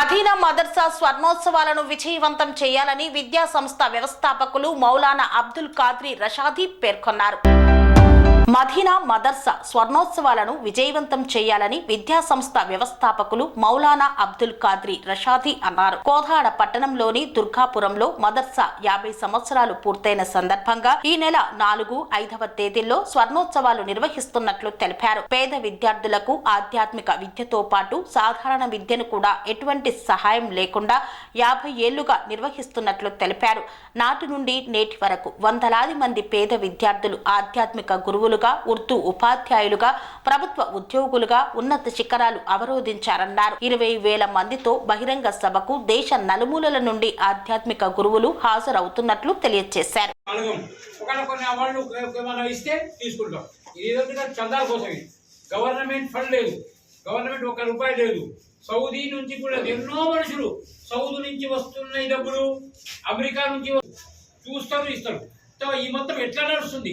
మదీనా మదర్సా స్వర్ణోత్సవాలను విజయవంతం చేయాలని విద్యా సంస్థ వ్యవస్థాపకులు మౌలానా అబ్దుల్ కాద్రి రషాదీ పేర్కొన్నారు. మదీనా మదర్సా స్వర్ణోత్సవాలను విజయవంతం చేయాలని విద్యా సంస్థ వ్యవస్థాపకులు మౌలానా అబ్దుల్ కాద్రి రషాది అన్నారు. కోదాడ పట్టణంలోని దుర్గాపురంలో మదర్సా యాభై సంవత్సరాలు పూర్తయిన సందర్భంగా ఈ నెల నాలుగు ఐదవ తేదీల్లో స్వర్ణోత్సవాలు నిర్వహిస్తున్నట్లు తెలిపారు. పేద విద్యార్థులకు ఆధ్యాత్మిక విద్యతో పాటు సాధారణ విద్యను కూడా ఎటువంటి సహాయం లేకుండా యాభై ఏళ్ళుగా నిర్వహిస్తున్నట్లు తెలిపారు. నాటి నుండి నేటి వరకు వందలాది మంది పేద విద్యార్థులు ఆధ్యాత్మిక గురువులుగా ఉర్దూ ఉపాధ్యాయులుగా ప్రభుత్వ ఉద్యోగులుగా ఉన్నత శిఖరాలు అవరోధించారన్నారు. ఇరవై వేల మందితో బహిరంగ సభకు దేశ నలుమూలల నుండి ఆధ్యాత్మిక గురువులు హాజరవుతున్నట్లు తెలియజేశారు గవర్నమెంట్ ఫండ్ లేదు. గవర్నమెంట్ ఒక రూపాయి లేదు. సౌదీ నుంచి కూడా ఎన్నో మనుషులు సౌదీ నుంచి వస్తున్నాయి డబ్బులు. అమెరికా నుంచి చూస్తారు ఇస్తారు. ఈ మొత్తం ఎట్లా నడుస్తుంది?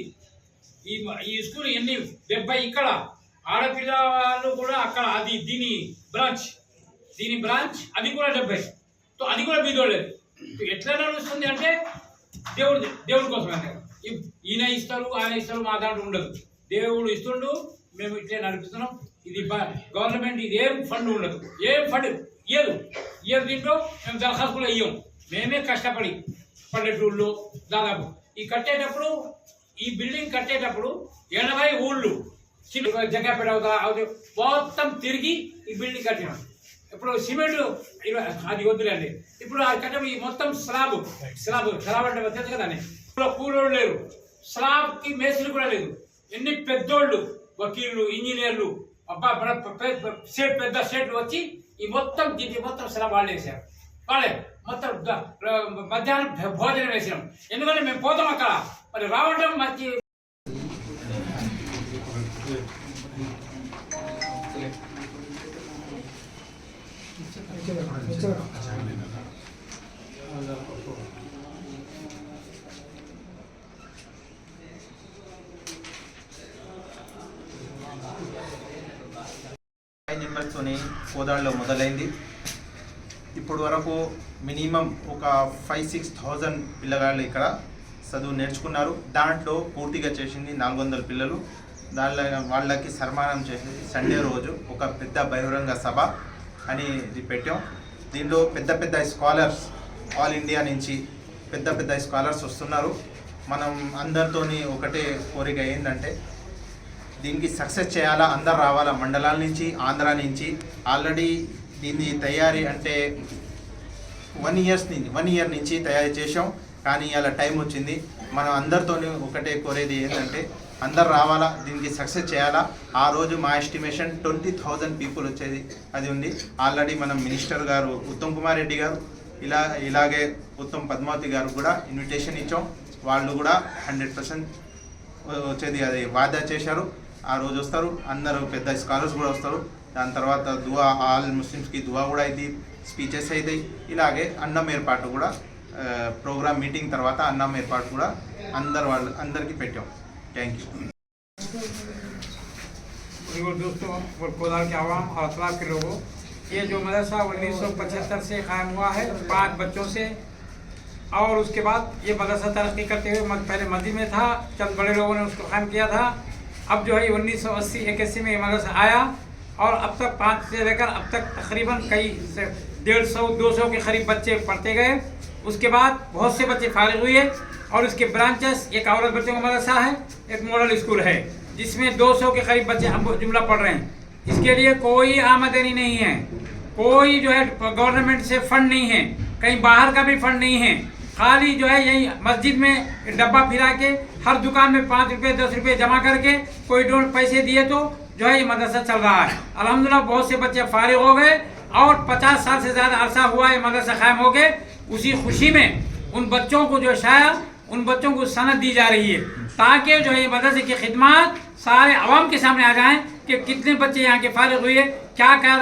ఈ ఈ స్కూల్ ఎన్ని? డెబ్బై ఇక్కడ. ఆడపిల్ల వాళ్ళు కూడా అక్కడ అది దీని బ్రాంచ్. దీని బ్రాంచ్ అది కూడా డెబ్బై. సో అది కూడా బీదోలేదు ఎట్లా నడుస్తుంది అంటే దేవుడు దేవుడి కోసం అంటే ఈయన ఇస్తారు ఆయన ఇస్తారు మా దాంట్లో ఉండదు. దేవుడు ఇస్తుండు మేము ఇట్లే నడిపిస్తున్నాం. ఇది బ- గవర్నమెంట్ ఇది ఏం ఫండ్ ఉండదు. ఏం ఫండ్ ఇయ్యదు ఇయ్యదు దీంట్లో మేము దరఖాస్తులు కూడా ఇయ్యం. మేమే కష్టపడి పల్లెటూళ్ళు దాదాపు. ఈ కట్టేటప్పుడు ఈ బిల్డింగ్ కట్టేటప్పుడు ఎనభై ఊళ్ళు చిన్న జగ్గాపేట అవుతా మొత్తం తిరిగి ఈ బిల్డింగ్ కట్టినాం. ఇప్పుడు సిమెంట్ అది వద్దులేండి. ఇప్పుడు ఆ కట్టడం ఈ మొత్తం స్లాబ్ స్లాబ్ స్లాబ్ అంటే తెలుసు కదా ఇప్పుడు కూలోళ్ళు లేరు. స్లాబ్కి కూడా లేదు. ఎన్ని పెద్దోళ్ళు వకీళ్ళు ఇంజనీర్లు అబ్బా పెద్ద షెడ్ వచ్చి ఈ మొత్తం దీన్ని మొత్తం స్లాబ్ వాళ్ళు వేసారు కాలేదు మొత్తం మధ్యాహ్నం భోజనం వేసినాం. ఎందుకంటే మేము పోతాం అక్కడ. మరి రావడం మంచి ఫైవ్ మొదలైంది. ఇప్పుడు వరకు మినిమం ఒక ఫైవ్ సిక్స్ థౌజండ్ పిల్లగాళ్ళు ఇక్కడ చదువు నేర్చుకున్నారు. దాంట్లో పూర్తిగా చేసింది నాలుగు వందల పిల్లలు. దానిలో వాళ్ళకి సన్మానం చేసింది సండే రోజు ఒక పెద్ద బహిరంగ సభ అని ఇది పెట్టాం. దీనిలో పెద్ద పెద్ద స్కాలర్స్ ఆల్ ఇండియా నుంచి పెద్ద పెద్ద స్కాలర్స్ వస్తున్నారు. మనం అందరితోని ఒకటే కోరిక ఏంటంటే దీనికి సక్సెస్ చేయాలా? అందరు రావాలా? మండలాల నుంచి ఆంధ్ర నుంచి. ఆల్రెడీ దీన్ని తయారీ అంటే వన్ ఇయర్స్ నుంచి వన్ ఇయర్ నుంచి తయారు చేసాం కానీ అలా టైం వచ్చింది. మనం అందరితోనే ఒకటే కోరేది ఏంటంటే అందరు రావాలా దీనికి సక్సెస్ చేయాలా? ఆ రోజు మా ఎస్టిమేషన్ ట్వంటీ థౌజండ్ పీపుల్ వచ్చేది. అది ఉంది. ఆల్రెడీ మనం మినిస్టర్ గారు ఉత్తమ్ కుమార్ రెడ్డి గారు ఇలా ఇలాగే ఉత్తమ్ పద్మావతి గారు కూడా ఇన్విటేషన్ ఇచ్చాం. వాళ్ళు కూడా హండ్రెడ్ పర్సెంట్ వచ్చేది. అది వాదా చేశారు. ఆ రోజు వస్తారు. అందరూ పెద్ద స్కాలర్స్ కూడా వస్తారు. దాని తర్వాత దువా ఆల్ ముస్లిమ్స్కి దువా కూడా అయింది స్పీచెస్ అవుతాయి ఇలాగే అన్నం ఏర్పాటు కూడా ప్రోగ్రామ్ మీటింగ్ తర్వాత అన్నం ఏర్పాటు కూడా అందరు వాళ్ళు అందరికీ పెట్టాం థ్యాంక్ యూ और दोस्तों और कोदाल के आवाम और अतलाब के लोगों ये जो मदरसा उन्नीस सौ पचहत्तर से कायम हुआ है पाँच बच्चों से और उसके बाद ये मदरसा तरक्की करते हुए मद- पहले मदी में था चंद बड़े लोगों ने उसको कायम किया था अब जो है उन्नीस सौ अस्सी इक्यासी में ये मदरसा आया और अब तक पाँच से लेकर अब तक तकरीबन कई डेढ़ सौ, दो सौ के करीब बच्चे पढ़ते गए। उसके बाद बहुत से बच्चे फारिग हुए और उसके ब्रांचेस एक औरत बच्चों का मदरसा है, एक मॉडल स्कूल है, जिसमें 200 के करीब बच्चे अब जुमला पढ़ रहे हैं। इसके लिए कोई आमदनी नहीं है। कोई जो है गवर्नमेंट से फंड नहीं है। कहीं बाहर का भी फंड नहीं है। खाली जो है यही मस्जिद में डब्बा फिरा के, हर दुकान में पाँच रुपये, दस रुपये जमा करके कोई डोंट पैसे दिए तो जो है ये मदरसा चल रहा है। अलहमदिल्ला बहुत से बच्चे फारिग हो गए और पचास साल से ज़्यादा अरसा हुआ ये मदरसा कायम हो गए। उसी खुशी में उन बच्चों को जो शायद, उन बच्चों को सनत दी जा रही है, ताकि जो है मदरसे की खिदमत सारे आवाम के सामने आ जाएँ कि कितने बच्चे यहाँ के फारिग हुए, क्या क्या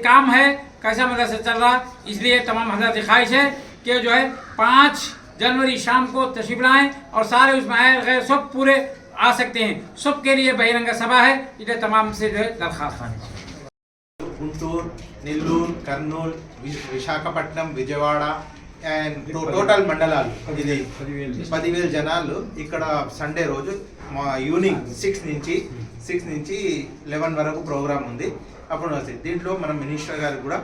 काम है, कैसा मदरसा चल रहा। इसलिए तमाम हज़रत ख्वाहिश है कि जो है पाँच जनवरी शाम को तशरीफ़ लाएँ और सारे उसमें आए गए, सब पूरे आ सकते हैं सबके लिए बहिरंगा सभा है इसलिए तमाम से जो है दरखास्त है గుంటూరు నెల్లూరు కర్నూలు వి- Visakhapatnam Vijayawada and to- total మండలాలు ఇది పదివేల జనాలు ఇక్కడ సండే రోజు మా ఈవినింగ్ సిక్స్ నుంచి సిక్స్ నుంచి లెవెన్ వరకు ప్రోగ్రామ్ ఉంది అప్పుడు వస్తాయి దీంట్లో మనం మినిస్టర్ గారికి కూడా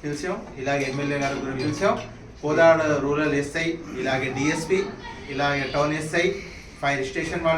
పిలిచాం ఇలాగే ఎమ్మెల్యే గారికి కూడా పిలిచాం కోదాడ రూరల్ ఎస్ఐ ఇలాగే డిఎస్పి ఇలాగే టౌన్ ఎస్ఐ ఫైర్ స్టేషన్ వాళ్ళు పనేసియా